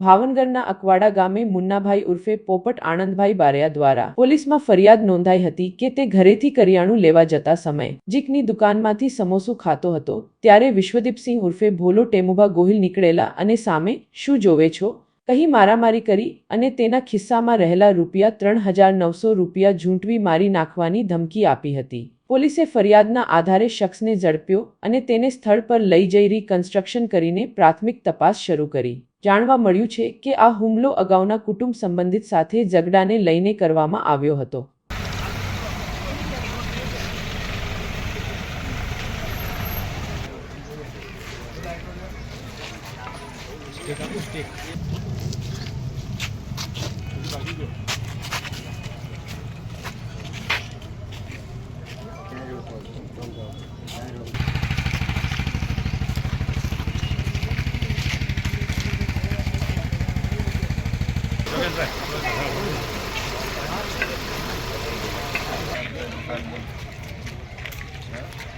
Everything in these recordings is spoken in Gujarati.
ભાવનગરના અકવાડા ગામે મુન્નાભાઈ ઉર્ફે પોપટ આનંદભાઈ બારિયા દ્વારા પોલીસમાં ફરિયાદ નોંધાઈ હતી કે તે ઘરેથી કરિયાણું લેવા જતા સમયે જીકની દુકાનમાંથી સમોસું ખાતો હતો. ત્યારે વિશ્વદીપસિંહ ઉર્ફે ભોલો ટેમુભા ગોહિલ નીકળેલા અને સામે શું જોવે છો? કહી મારામારી કરી અને તેના ખિસ્સામાં રહેલા રૂપિયા ત્રણ હજાર નવસો રૂપિયા ઝૂંટવી મારી નાખવાની ધમકી આપી હતી. પોલીસે ફરિયાદના આધારે શખ્સને ઝડપ્યો અને તેને સ્થળ પર લઈ જઈ રીકન્સ્ટ્રક્શન કરીને પ્રાથમિક તપાસ શરૂ કરી. જાણવા મળ્યું છે કે આ હુમલો અગાઉના કુટુંબ સંબંધિત સાથે ઝઘડાને લઈને કરવામાં આવ્યો હતો.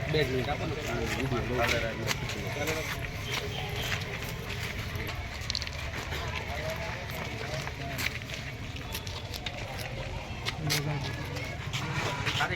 બે જ મિનિટ આપો ને વિડીયો ફરી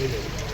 হয়ে যাবে